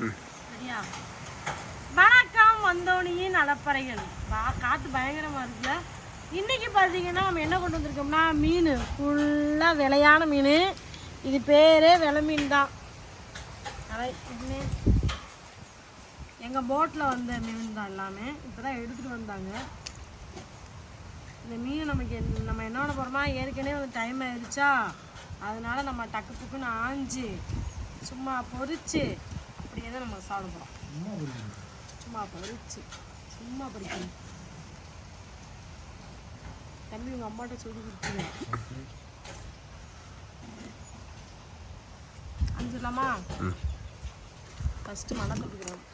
சரியா? வணக்கம் வந்தோனியின் அலப்பறைகள். வா காற்று பயங்கரமாக இருக்குல்ல? இன்றைக்கி பார்த்தீங்கன்னா நம்ம என்ன கொண்டு வந்திருக்கோம்னா மீன். ஃபுல்லாக விலையான மீன். இது பேரே விலை மீன் தான் எங்கள் போட்டில் வந்த மீன் தான் எல்லாமே. இப்போ தான் எடுத்துகிட்டு வந்தாங்க. இந்த மீன் நமக்கு நம்ம என்ன பண்ண போகிறோமா ஏற்கனவே வந்து டைம் ஆயிடுச்சா? அதனால நம்ம டக்கு டக்குன்னு ஆஞ்சு சும்மா பொரிச்சு அப்படியே தான் நம்ம சாப்பிட போகிறோம் சும்மா பொரிச்சு சும்மா பொரிக்கணும் தம்பி உங்கள் அம்மாட்ட சொல்லி கொடுத்துருங்க. அஞ்சிடலாமா? ஃபஸ்ட்டு மழை தொட்டுக்கிறோம்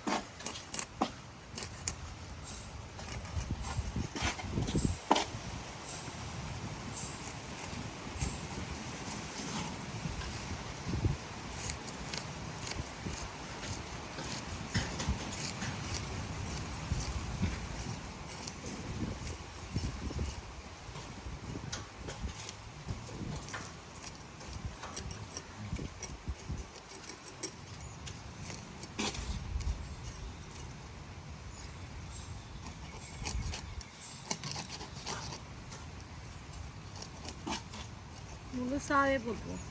முழுசாவே போட்டுருவோம்.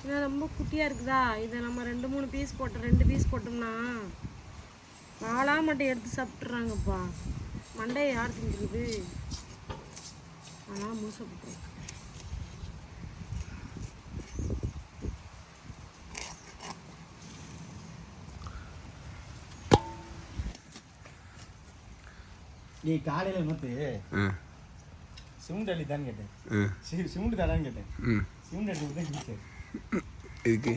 ஏன்னா ரொம்ப குட்டியாக இருக்குதா? இதை நம்ம ரெண்டு மூணு பீஸ் போட்டோம் ரெண்டு பீஸ் போட்டோம்னா நாலாக மட்டும் எடுத்து சாப்பிட்றாங்கப்பா மண்டையை யார் திங்கிறது அதனால் முழுசாக போட்டுருவோம் நீ காலையில் ம் சிமெண்ட் அள்ளி தான் கேட்டேன் சிமெண்ட் தரான்னு கேட்டேன். சிமெண்ட் அள்ளி தான் கேட்டேன் இதுக்கு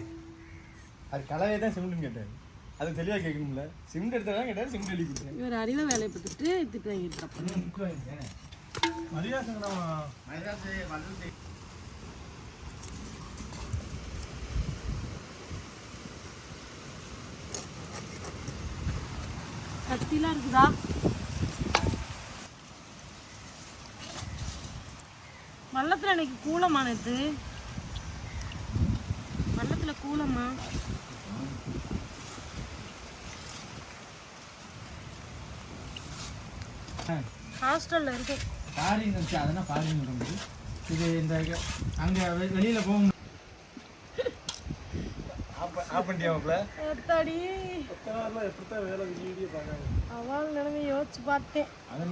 அது கலவையே தான் சிமெண்ட்னு கேட்டார் அது தெளிவாக கேட்கணும்ல. சிமெண்ட் எடுத்தா கேட்டார் சிமெண்ட் அள்ளி கொடுத்தேன் இவர் அறிவை வேலையை பார்த்துட்டு திட்டு வாங்கிட்டு கத்திலாம் இருக்குதா? வள்ளத்தில் இன்னைக்கு கூலமா நேற்று வள்ளத்தில் கூலமா ஹாஸ்டலில் இருக்கு. ஃபாரின் இருந்துச்சு அதெல்லாம் ஃபாரின் இருந்தது இது இந்த அங்கே வெளியில் எத்தாடி அவள் நிலைமை யோசிச்சு பார்த்தேன். அது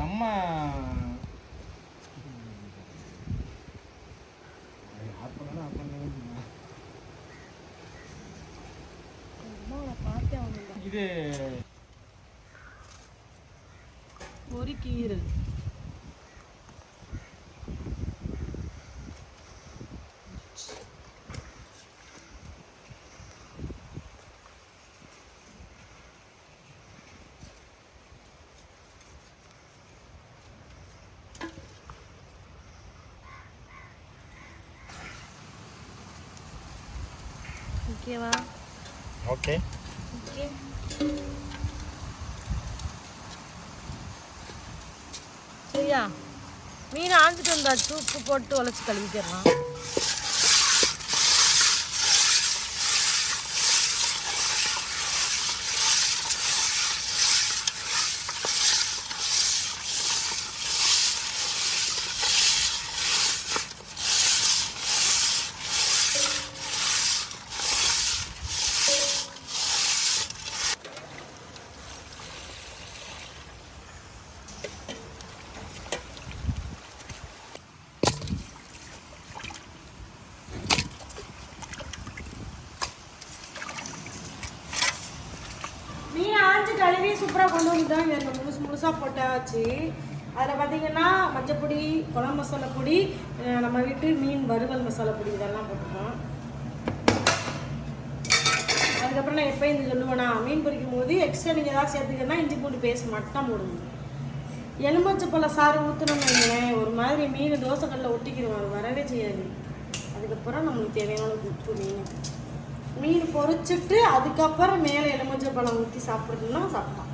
அம்மா இது ஒரு கீரை ஓகேவா ஓகே ஓகே சரியா? மீன் ஆஞ்சிட்டு வந்தாச்சு உப்பு போட்டு உழைச்சி கழுவிக்கிறான் மீன் ஆஞ்சு கழுவி சூப்பராக கொண்டு வந்துட்டோம் இங்கே முழுசு முழுசாக போட்டாச்சு. அதில் பார்த்தீங்கன்னா மஞ்சப்பொடி குழம்பு மசாலா பொடி நம்ம வீட்டு மீன் வறுவல் மசாலா பொடி இதெல்லாம் போட்டுருக்கோம். அதுக்கப்புறம் நான் எப்போ இந்த சொல்லுவேன்னா மீன் பொரிக்கும் போது எக்ஸ்ட்ரா நீங்கள் ஏதாவது சேர்த்துக்கன்னா இஞ்சி பூண்டு பேஸ்ட் மட்டும் போடுங்க. எலும்பச்சப்பழ சாறு ஊற்றணும்னு வைங்களேன் ஒரு மாதிரி மீன் தோசை ஒட்டிக்கிறோம் அது வரவே செய்யாது. அதுக்கப்புறம் நம்மளுக்கு தேவையான உப்பு மீன். மீன் பொரிச்சிட்டு அதுக்கப்புறம் மேலே எலுமிச்சை பழம் ஊற்றி சாப்பிட்றதுன்னா சாப்பிடலாம்.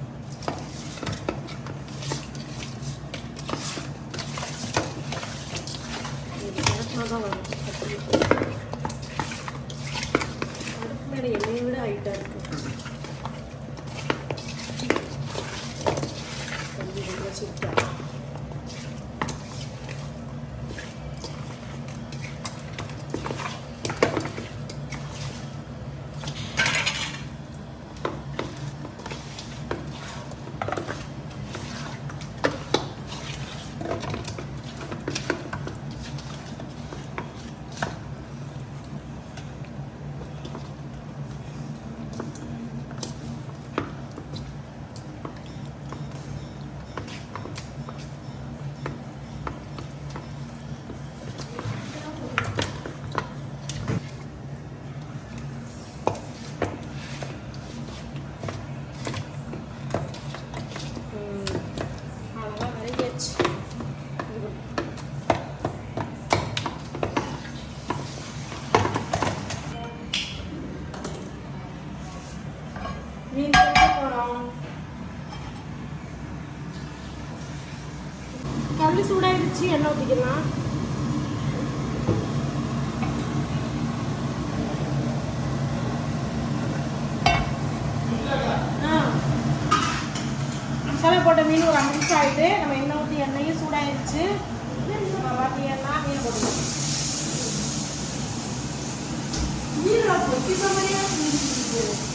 இது தான் வரும் அடுப்பு மேலே எண்ணெயை விட ஹைட்டாக கொஞ்சம் கல் சூடாயிடுச்சு எண்ணெய் ஊற்றிக்கலாம் மசாலா போட்ட மீன் ஒரு அஞ்சு நிமிஷம் ஆயிட்டு நம்ம எண்ணெய் ஊற்றி எண்ணெயும் சூடாயிருச்சு பார்த்தீங்கன்னா மீன் போட்டுக்கலாம். மீன் பொக்கிட்ட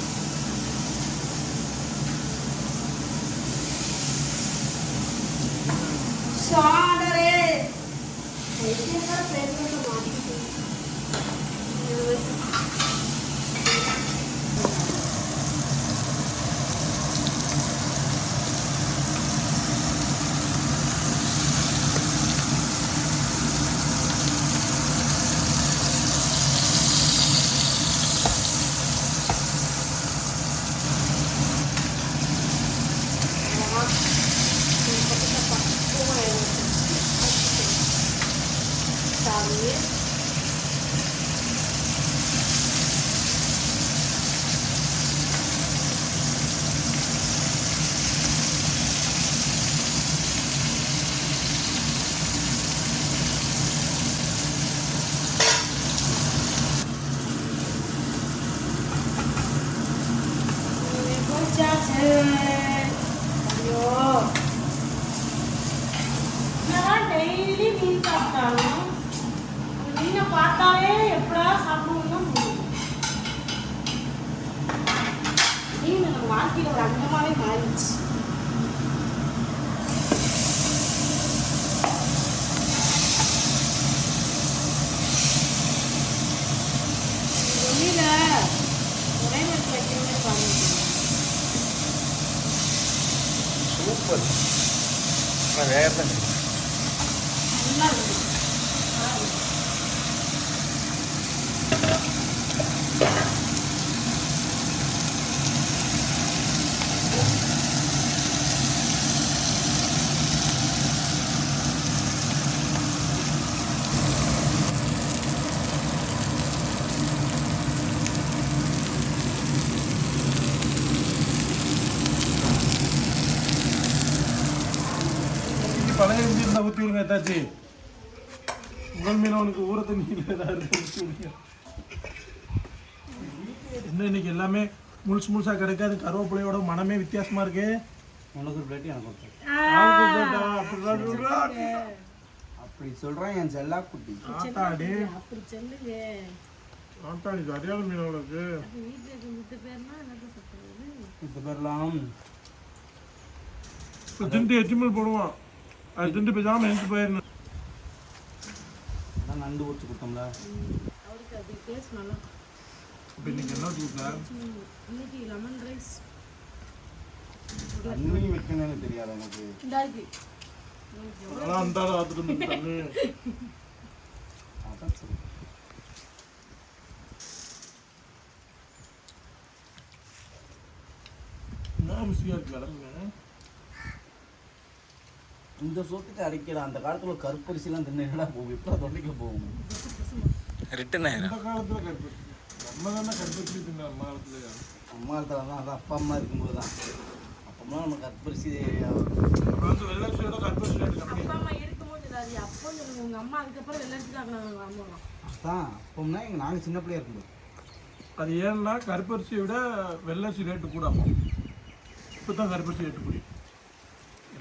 సోదరే అయితే ప్రేమతో మాట్లాడుతుంది பார்த்தாலே எப்படா தான் முடியும் நம்ம வாழ்க்கையில் ஒரு அங்கமாகவே மாறிடுச்சு சூப்பர் நல்லா இருக்கு. விடுங்க ஏதாச்சு உங்கள் மீன் அவனுக்கு ஊற தண்ணியில் ஏதாவது என்ன இன்னைக்கு எல்லாமே முழுசு முழுசா கிடைக்காது கருவேப்பிலையோட மனமே வித்தியாசமா இருக்கு. உனக்கு ஒரு பிளேட் எனக்கு. அப்படி சொல்றேன் என் செல்லா குட்டி. ஆத்தாடி அப்படி சொல்லுங்க ஆத்தாடி சரியான மீன் சொல்றது? இந்த பேர்லாம். திண்டு எச்சிமல் போடுவான். அது திண்டு பேசாம எழுந்து போயிடணும் அதான் நண்டு ஊற்றி கொடுத்தோம்ல. அவருக்கு அது டேஸ்ட் நல்லா இப்போ இன்னைக்கு என்ன கொடுத்தா? இன்னைக்கு லெமன் ரைஸ் தண்ணி வைக்கணும்னு தெரியாது எனக்கு. இந்த இருக்கு அதெல்லாம் அந்த ஆத்துட்டு தண்ணி அதான் சரி. என்ன ருசியா இருக்கு கிளம்புங்க இந்த சோத்துக்கு அரைக்கிற அந்த காலத்துல கருப்பரிசிலாம் தின்னு என்னடா போகும்? இப்போ தொண்டைக்கு போகும்? ரிட்டன் இந்த காலத்துல கருப்பட்டி நம்ம தானே கருப்பட்டி தின்ன நம்ம காலத்துல? அம்மா காலத்துல தான் அது அப்பா அம்மா இருக்கும்போது தான். அப்பம்லாம் நம்ம கருப்பரிசி வந்து வெள்ளரிசியோட கருப்பரிசி அப்பா அம்மா இருக்கும்போது இல்லாது அப்போ உங்க அம்மா அதுக்கப்புறம் வெள்ளரிச்சு தான் அம்மா அதான் அப்போம்னா எங்கள் நாங்கள் சின்ன பிள்ளையா இருக்கும்போது. அது ஏன்னா கருப்பரிசியை விட வெள்ளரிசி ரேட்டு கூட இப்போ தான் கருப்பரிசி ரேட்டு கூடி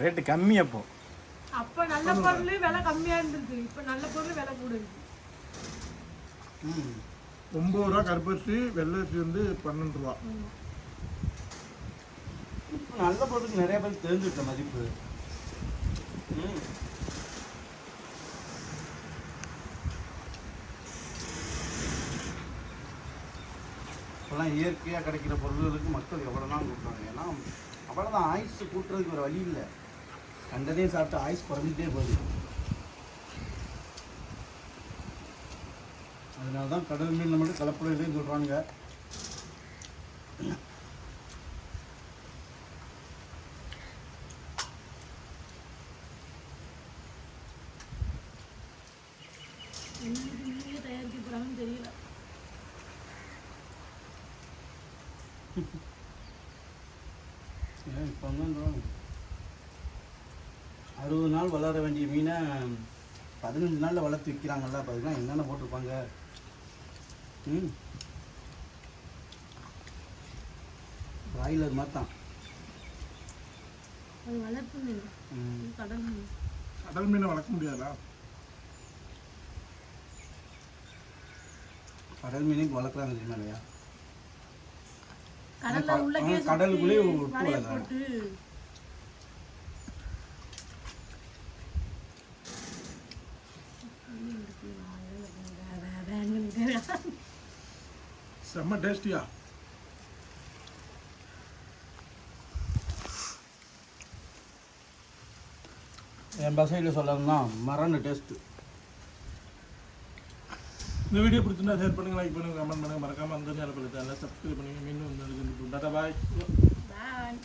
ரேட்டு கம்மி அப்போ. அப்ப நல்ல பொருள் விலை கம்மியா இருந்திருக்கு. இப்ப நல்ல பொருள் விலை கூட இருக்கு. ம். ஒம்பது ரூபா கருப்பரிசி வெள்ளரிசி வந்து பன்னெண்டு ரூபா. நல்ல பொருளுக்கு நிறைய பேருக்கு தெரிஞ்சுக்கிட்ட மதிப்பு. இப்போலாம் இயற்கையாக கிடைக்கிற பொருள்களுக்கு மக்கள் எவ்வளோ நாள் கொடுக்குறாங்க ஏன்னா அவ்வளோதான் ஆயுசு கூட்டுறதுக்கு ஒரு வழி இல்லை. கண்டதையும் சாப்பிட்டு ஆயுஸ் குறைஞ்சிட்டே போகுது. அதனால தான் கடல் மீனில் மட்டும் கலப்படம் இல்லைன்னு சொல்கிறாங்க தயாரிக்க தெரியல. ஏன் இப்போ அறுபது நாள் வளர வேண்டிய மீனை பதினஞ்சு நாளில் வளர்த்து விற்கிறாங்கல்ல அப்போ என்னென்ன போட்டிருப்பாங்க? ம். பிராய்லர் மாதிரி தான். வளர்ப்பு மீன். கடல் மீன். கடல் மீனை வளர்க்க முடியாதா? கடல் மீனையும் வளர்க்குறாங்க தெரியுமா இல்லையா? கடலுக்குள்ளேயே சுத்தி விட்டு வலைய வளர்க்குறாங்க. போட்டு செம்ம டேஸ்டியா என் பசையில் சொல்லணும்னா மரண டேஸ்ட்டு இந்த வீடியோ பிடிச்சிருந்தா ஷேர் பண்ணுங்க லைக் பண்ணுங்க கமெண்ட் பண்ணுங்க. மறக்காம அந்த நேரம் சேனலை சப்ஸ்கிரைப் பண்ணுங்க. மீண்டும் வந்து டாடா பாய் பாய்